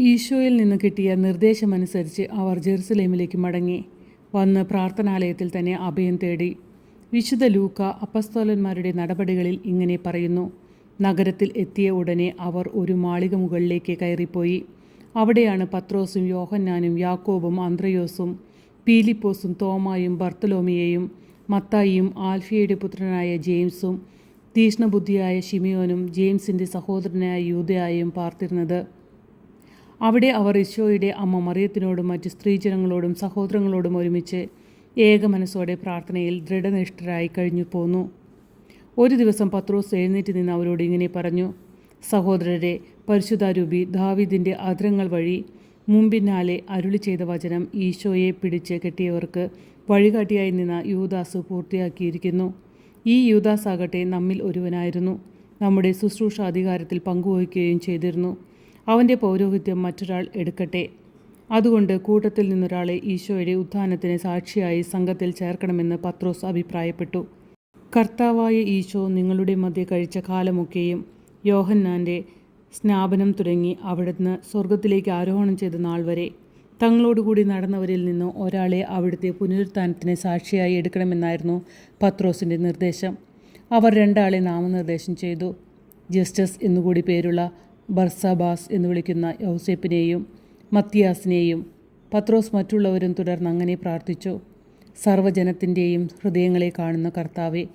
ഈശോയിൽ നിന്ന് കിട്ടിയ നിർദ്ദേശമനുസരിച്ച് അവർ ജെറുസലേമിലേക്ക് മടങ്ങി. വന്ന് പ്രാർത്ഥനാലയത്തിൽ തന്നെ അഭയം തേടി. വിശുദ്ധ ലൂക്ക അപ്പസ്തോലന്മാരുടെ നടപടികളിൽ ഇങ്ങനെ പറയുന്നു. നഗരത്തിൽ എത്തിയ ഉടനെ അവർ ഒരു മാളിക മുകളിലേക്ക് കയറിപ്പോയി. അവിടെയാണ് പത്രോസും യോഹന്നാനും യാക്കോബും അന്ത്രയോസും പീലിപ്പോസും തോമായും ബർത്തലോമിയയും മത്തായിയും ആൽഫിയയുടെ പുത്രനായ ജെയിംസും തീഷ്ണബുദ്ധിയായ ഷിമിയോനും ജെയിംസിന്റെ സഹോദരനായ യൂതയായും പാർത്തിരുന്നത്. അവിടെ അവർ ഈശോയുടെ അമ്മ മറിയത്തിനോടും മറ്റ് സ്ത്രീജനങ്ങളോടും സഹോദരങ്ങളോടും ഒരുമിച്ച് ഏക മനസ്സോടെ പ്രാർത്ഥനയിൽ ദൃഢനിഷ്ഠരായി കഴിഞ്ഞു പോന്നു. ഒരു ദിവസം പത്രോസ് എഴുന്നേറ്റ് നിന്ന് അവരോട് ഇങ്ങനെ പറഞ്ഞു സഹോദരരെ പരിശുദ്ധാരൂപി ദാവിദിന്റെ അധരങ്ങൾ വഴി മുമ്പിനാലെ അരുളി ചെയ്ത വചനം ഈശോയെ പിടിച്ച് കെട്ടിയവർക്ക് വഴികാട്ടിയായി നിന്ന യൂദാസ് പൂർത്തിയാക്കിയിരിക്കുന്നു. ഈ യൂദാസ് ആകട്ടെ നമ്മിൽ ഒരുവനായിരുന്നു. നമ്മുടെ ശുശ്രൂഷ അധികാരത്തിൽ പങ്കുവഹിക്കുകയും ചെയ്തിരുന്നു. അവന്റെ പൗരോഹിത്യം മറ്റൊരാൾ എടുക്കട്ടെ. അതുകൊണ്ട് കൂട്ടത്തിൽ നിന്നൊരാളെ ഈശോയുടെ ഉത്ഥാനത്തിന് സാക്ഷിയായി സംഘത്തിൽ ചേർക്കണമെന്ന് പത്രോസ് അഭിപ്രായപ്പെട്ടു. കർത്താവായ ഈശോ നിങ്ങളുടെ മധ്യ കഴിച്ച കാലമൊക്കെയും യോഹന്നാന്റെ സ്നാപനം തുടങ്ങി അവിടുന്ന് സ്വർഗത്തിലേക്ക് ആരോഹണം ചെയ്ത നാൾ വരെ തങ്ങളോടുകൂടി നടന്നവരിൽ നിന്ന് ഒരാളെ അവിടുത്തെ പുനരുത്ഥാനത്തിന് സാക്ഷിയായി എടുക്കണമെന്നായിരുന്നു പത്രോസിന്റെ നിർദ്ദേശം. അവർ രണ്ടാളെ നാമനിർദ്ദേശം ചെയ്തു. ജസ്റ്റസ് എന്നുകൂടി പേരുള്ള ബർസബാസ് എന്ന് വിളിക്കുന്ന യൗസേപ്പിനെയും മത്തിയാസിനെയും പത്രോസ് മറ്റുള്ളവരും തുടർന്ന് അങ്ങനെ പ്രാർത്ഥിച്ചു. സർവജനത്തിന്റെയും ഹൃദയങ്ങളെ കാണുന്ന കർത്താവെ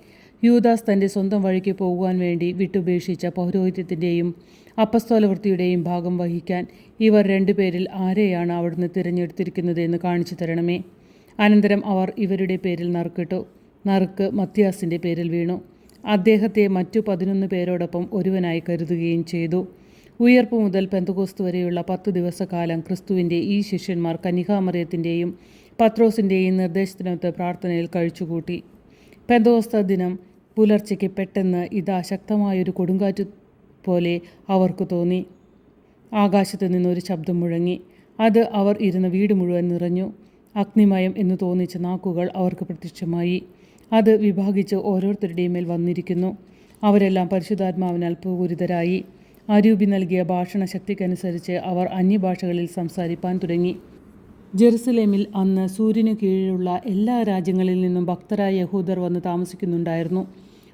യൂദാസ് തന്റെ സ്വന്തം വഴിക്ക് പോകുവാൻ വേണ്ടി വിട്ടുപേക്ഷിച്ച പൗരോഹിത്യത്തിന്റെയും അപ്പസ്തോലവൃത്തിയുടെയും ഭാഗം വഹിക്കാൻ ഇവർ രണ്ടുപേരിൽ ആരെയാണ് അവിടുന്ന് തിരഞ്ഞെടുത്തിരിക്കുന്നത് എന്ന് കാണിച്ചു തരണമേ. അനന്തരം അവർ ഇവരുടെ പേരിൽ നറുക്കിട്ടു. നറുക്ക് മത്യാസിന്റെ പേരിൽ വീണു. അദ്ദേഹത്തെ മറ്റു പതിനൊന്ന് പേരോടൊപ്പം ഒരുവനായി കരുതുകയും ചെയ്തു. ഉയർപ്പ് മുതൽ പെന്തകോസ്തു വരെയുള്ള പത്തു ദിവസക്കാലം ക്രിസ്തുവിന്റെ ഈ ശിഷ്യന്മാർ കനികാമറിയത്തിന്റെയും പത്രോസിന്റെയും നിർദ്ദേശത്തിനൊത്ത് പ്രാർത്ഥനയിൽ കഴിച്ചുകൂട്ടി. പെന്തകോസ്ത ദിനം പുലർച്ചയ്ക്ക് പെട്ടെന്ന് ഇതാ ശക്തമായൊരു കൊടുങ്കാറ്റ് പോലെ അവർക്ക് തോന്നി. ആകാശത്ത് നിന്നൊരു ശബ്ദം മുഴങ്ങി. അത് അവർ ഇരുന്ന വീട് മുഴുവൻ നിറഞ്ഞു. അഗ്നിമയം എന്ന് തോന്നിച്ച നാക്കുകൾ അവർക്ക് പ്രത്യക്ഷമായി. അത് വിഭാഗിച്ച് ഓരോരുത്തരുടെയും മേൽ വന്നിരിക്കുന്നു. അവരെല്ലാം പരിശുദ്ധാത്മാവിനാൽ പൂരിതരായി അരൂപി നൽകിയ ഭാഷണ ശക്തിക്കനുസരിച്ച് അവർ അന്യഭാഷകളിൽ സംസാരിപ്പാൻ തുടങ്ങി. ജെറുസലേമിൽ അന്ന് സൂര്യനു കീഴിലുള്ള എല്ലാ രാജ്യങ്ങളിൽ നിന്നും ഭക്തരായ യഹൂദർ വന്ന് താമസിക്കുന്നുണ്ടായിരുന്നു.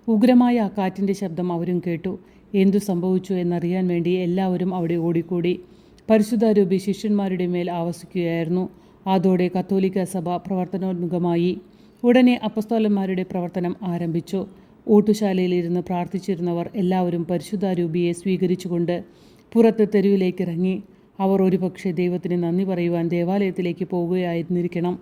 ഉഗ്രമായ ആ കാറ്റിന്റെ ശബ്ദം അവരും കേട്ടു. എന്തു സംഭവിച്ചു എന്നറിയാൻ വേണ്ടി എല്ലാവരും അവിടെ ഓടിക്കൂടി. പരിശുദ്ധാരൂപി ശിഷ്യന്മാരുടെ മേൽ ആവസിക്കുകയായിരുന്നു. അതോടെ കത്തോലിക്ക സഭ പ്രവർത്തനോന്മുഖമായി. ഉടനെ അപ്പസ്തോലന്മാരുടെ പ്രവർത്തനം ആരംഭിച്ചു. ഊട്ടുശാലയിലിരുന്ന് പ്രാർത്ഥിച്ചിരുന്നവർ എല്ലാവരും പരിശുദ്ധാരൂപിയെ സ്വീകരിച്ചുകൊണ്ട് പുറത്ത് തെരുവിലേക്ക് ഇറങ്ങി അവർ ഒരുപക്ഷെ ദൈവത്തിന് നന്ദി പറയുവാൻ ദേവാലയത്തിലേക്ക് പോവുകയായിരുന്നിരിക്കണം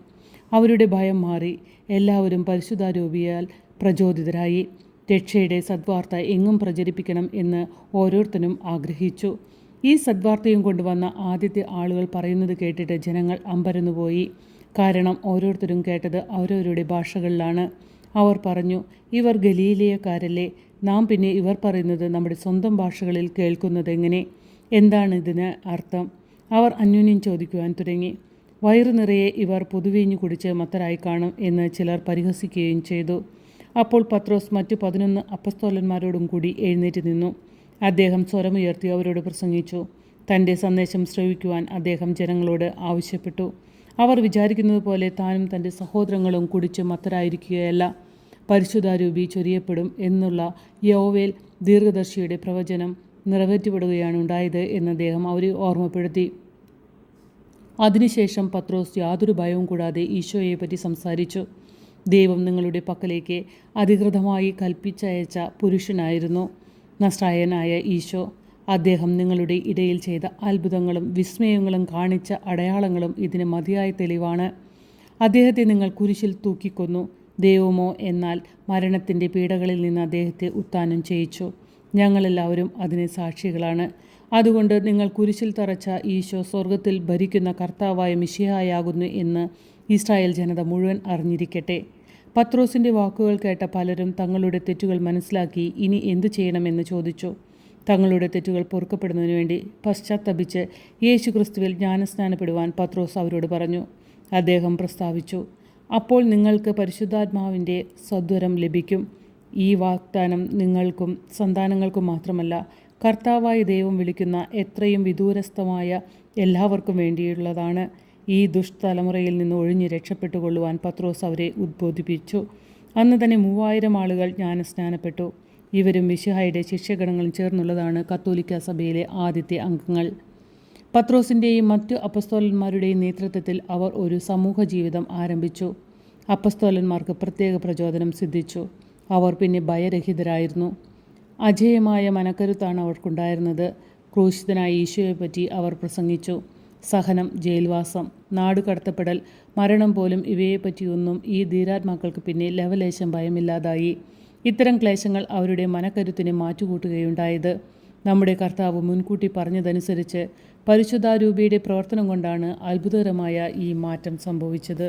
അവരുടെ ഭയം മാറി എല്ലാവരും പരിശുദ്ധാരൂപിയാൽ പ്രചോദിതരായി. രക്ഷയുടെ സദ്വാർത്ത എങ്ങും പ്രചരിപ്പിക്കണം എന്ന് ഓരോരുത്തരും ആഗ്രഹിച്ചു. ഈ സദ്വാർത്തയും കൊണ്ടുവന്ന ആദ്യത്തെ ആളുകൾ പറയുന്നത് കേട്ടിട്ട് ജനങ്ങൾ അമ്പരന്നുപോയി. കാരണം ഓരോരുത്തരും കേട്ടത് അവരവരുടെ ഭാഷകളിലാണ്. അവർ പറഞ്ഞു ഇവർ ഗലീലയക്കാരല്ലേ? നാം പിന്നെ ഇവർ പറയുന്നത് നമ്മുടെ സ്വന്തം ഭാഷകളിൽ കേൾക്കുന്നത് എങ്ങനെ? എന്താണ് ഇതിന് അർത്ഥം? അവർ അന്യോന്യം ചോദിക്കുവാൻ തുടങ്ങി. വയറു നിറയെ ഇവർ പുതുവീഞ്ഞു കുടിച്ച് മത്തരായി കാണും എന്ന് ചിലർ പരിഹസിക്കുകയും ചെയ്തു. അപ്പോൾ പത്രോസ് മറ്റു പതിനൊന്ന് അപ്പസ്തോലന്മാരോടും കൂടി എഴുന്നേറ്റ് നിന്നു. അദ്ദേഹം സ്വരമുയർത്തി അവരോട് പ്രസംഗിച്ചു. തന്റെ സന്ദേശം ശ്രവിക്കുവാൻ അദ്ദേഹം ജനങ്ങളോട് ആവശ്യപ്പെട്ടു. അവർ വിചാരിക്കുന്നത് പോലെ താനും തന്റെ സഹോദരങ്ങളും കുടിച്ച് മത്തരായിരിക്കുകയല്ല. പരിശുദ്ധാരൂപി ചൊരിയപ്പെടും എന്നുള്ള യോവേൽ ദീർഘദർശിയുടെ പ്രവചനം നിറവേറ്റിപ്പെടുകയാണ് ഉണ്ടായത് എന്ന് അദ്ദേഹം അവരെ ഓർമ്മപ്പെടുത്തി. അതിനുശേഷം പത്രോസ് യാതൊരു ഭയവും കൂടാതെ ഈശോയെ പറ്റി സംസാരിച്ചു. ദൈവം നിങ്ങളുടെ പക്കലേക്ക് അധികൃതമായി കൽപ്പിച്ചയച്ച പുരുഷനായിരുന്നു. നസ്രായനായ ഈശോ. അദ്ദേഹം നിങ്ങളുടെ ഇടയിൽ ചെയ്ത അത്ഭുതങ്ങളും വിസ്മയങ്ങളും കാണിച്ച അടയാളങ്ങളും ഇതിന് മതിയായ തെളിവാണ്. അദ്ദേഹത്തെ നിങ്ങൾ കുരിശിൽ തൂക്കിക്കൊന്നു. ദൈവമോ എന്നാൽ മരണത്തിന്റെ പീഡകളിൽ നിന്ന് അദ്ദേഹത്തെ ഉത്താനം ചെയ്യിച്ചു. ഞങ്ങളെല്ലാവരും അതിനെ സാക്ഷികളാണ്. അതുകൊണ്ട് നിങ്ങൾ കുരിശിൽ തറച്ച ഈശോ സ്വർഗത്തിൽ ഭരിക്കുന്ന കർത്താവായ മിഷിഹായാകുന്നു എന്ന് ഇസ്രായേൽ ജനത മുഴുവൻ അറിഞ്ഞിരിക്കട്ടെ. പത്രോസിന്റെ വാക്കുകൾ കേട്ട പലരും തങ്ങളുടെ തെറ്റുകൾ മനസ്സിലാക്കി ഇനി എന്തു ചെയ്യണമെന്ന് ചോദിച്ചു. തങ്ങളുടെ തെറ്റുകൾ പൊറുക്കപ്പെടുന്നതിനു വേണ്ടി പശ്ചാത്തപിച്ച് യേശു ക്രിസ്തുവിൽ ജ്ഞാനസ്നാനപ്പെടുവാൻ പത്രോസ് അവരോട് പറഞ്ഞു. അദ്ദേഹം പ്രസ്താവിച്ചു അപ്പോൾ നിങ്ങൾക്ക് പരിശുദ്ധാത്മാവിന്റെ സദ്വരം ലഭിക്കും. ഈ വാഗ്ദാനം നിങ്ങൾക്കും സന്താനങ്ങൾക്കും മാത്രമല്ല കർത്താവായ ദൈവം വിളിക്കുന്ന എത്രയും വിദൂരസ്ഥമായ എല്ലാവർക്കും വേണ്ടിയുള്ളതാണ്. ഈ ദുഷ്തലമുറയിൽ നിന്ന് ഒഴിഞ്ഞ് രക്ഷപ്പെട്ടുകൊള്ളുവാൻ പത്രോസ് അവരെ ഉദ്ബോധിപ്പിച്ചു. അന്ന് തന്നെ മൂവായിരം ആളുകൾ ജ്ഞാനസ്നാനപ്പെട്ടു. ഇവരും മിശിഹായുടെ ശിഷ്യഗണങ്ങളും ചേർന്നുള്ളതാണ് കത്തോലിക്ക സഭയിലെ ആദ്യത്തെ അംഗങ്ങൾ. പത്രോസിന്റെയും മറ്റു അപ്പസ്തോലന്മാരുടെയും നേതൃത്വത്തിൽ അവർ ഒരു സമൂഹ ജീവിതം ആരംഭിച്ചു. അപ്പസ്തോലന്മാർക്ക് പ്രത്യേക പ്രചോദനം സിദ്ധിച്ചു. അവർ പിന്നെ ഭയരഹിതരായിരുന്നു. അജയമായ മനക്കരുത്താണ് അവർക്കുണ്ടായിരുന്നത്. ക്രൂശിതനായ ഈശോയെപ്പറ്റി അവർ പ്രസംഗിച്ചു. സഹനം ജയിൽവാസം നാടുകടത്തപ്പെടൽ മരണം പോലും ഇവയെപ്പറ്റിയൊന്നും ഈ ധീരാത്മാക്കൾക്ക് പിന്നെ ലവലേശം ഭയമില്ലാതായി. ഇത്തരം ക്ലേശങ്ങൾ അവരുടെ മനക്കരുത്തിനെ മാറ്റുകൂട്ടുകയുണ്ടായത്. നമ്മുടെ കർത്താവ് മുൻകൂട്ടി പറഞ്ഞതനുസരിച്ച് പരിശുദ്ധാരൂപിയുടെ പ്രവർത്തനം കൊണ്ടാണ് അത്ഭുതകരമായ ഈ മാറ്റം സംഭവിച്ചത്.